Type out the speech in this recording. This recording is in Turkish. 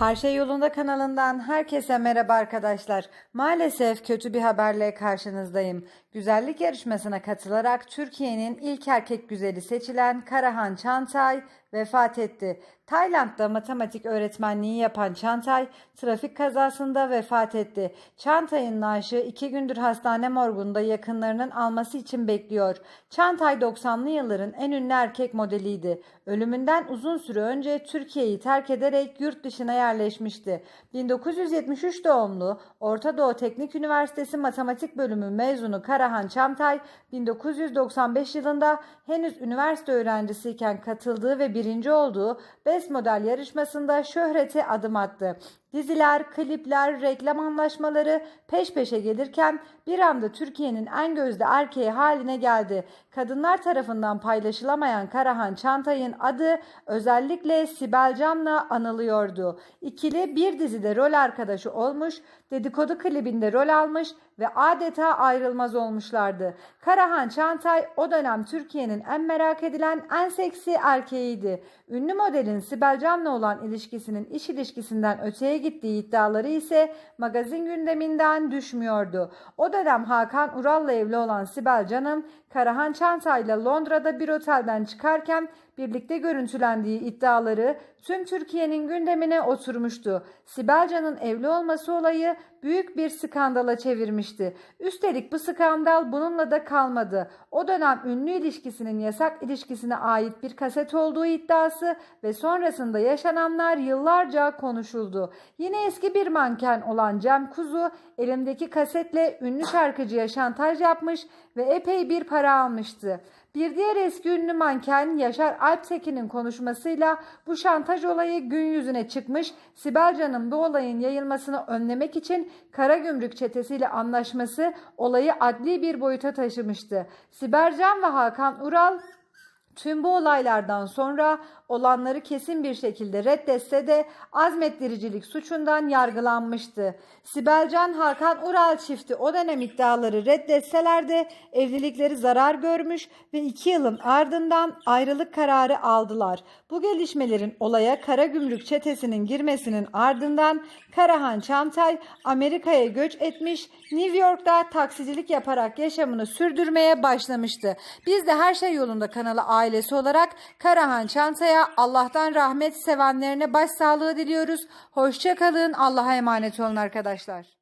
Her Şey Yolunda kanalından herkese merhaba arkadaşlar. Maalesef kötü bir haberle karşınızdayım. Güzellik yarışmasına katılarak Türkiye'nin ilk erkek güzeli seçilen Karahan Çantay vefat etti. Tayland'da matematik öğretmenliği yapan Çantay trafik kazasında vefat etti. Çantay'ın naaşı iki gündür hastane morgunda yakınlarının alması için bekliyor. Çantay 90'lı yılların en ünlü erkek modeliydi. Ölümünden uzun süre önce Türkiye'yi terk ederek yurt dışına yerleşmişti. 1973 doğumlu Orta Doğu Teknik Üniversitesi Matematik Bölümü mezunu Karahan Çantay 1995 yılında henüz üniversite öğrencisiyken katıldığı ve birinci olduğu Best Model yarışmasında şöhrete adım attı. Diziler, klipler, reklam anlaşmaları peş peşe gelirken bir anda Türkiye'nin en gözde erkeği haline geldi. Kadınlar tarafından paylaşılamayan Karahan Çantay'ın adı özellikle Sibel Can'la anılıyordu. İkili bir dizide rol arkadaşı olmuş, dedikodu klibinde rol almış ve adeta ayrılmaz olmuşlardı. Karahan Çantay o dönem Türkiye'nin en merak edilen en seksi erkeğiydi. Ünlü modelin Sibel Can'la olan ilişkisinin iş ilişkisinden öteye gittiği iddiaları ise magazin gündeminden düşmüyordu. O dönem Hakan Ural'la evli olan Sibel Can'ın Karahan Çantay'la Londra'da bir otelden çıkarken birlikte görüntülendiği iddiaları tüm Türkiye'nin gündemine oturmuştu. Sibel Can'ın evli olması olayı büyük bir skandala çevirmişti. Üstelik bu skandal bununla da kalmadı. O dönem ünlü ilişkisinin yasak ilişkisine ait bir kaset olduğu iddiası ve sonrasında yaşananlar yıllarca konuşuldu. Yine eski bir manken olan Cem Kuzu elimdeki kasetle ünlü şarkıcıya şantaj yapmış ve epey bir para almıştı. Bir diğer eski ünlü manken Yaşar Alptekin'in konuşmasıyla bu şantaj olayı gün yüzüne çıkmış. Sibel Can'ın bu olayın yayılmasını önlemek için Karagümrük çetesiyle anlaşması olayı adli bir boyuta taşımıştı. Sibel Can ve Hakan Ural Tüm bu olaylardan sonra olanları kesin bir şekilde reddetse de azmettiricilik suçundan yargılanmıştı. Sibelcan Hakan Ural çifti o dönem iddiaları reddetseler de evlilikleri zarar görmüş ve iki yılın ardından ayrılık kararı aldılar. Bu gelişmelerin olaya Karagümrük çetesinin girmesinin ardından Karahan Çantay Amerika'ya göç etmiş, New York'ta taksicilik yaparak yaşamını sürdürmeye başlamıştı. Biz de her şey yolunda kanalı ailesi olarak Karahan Çantay'a Allah'tan rahmet sevenlerine başsağlığı diliyoruz. Hoşçakalın. Allah'a emanet olun arkadaşlar.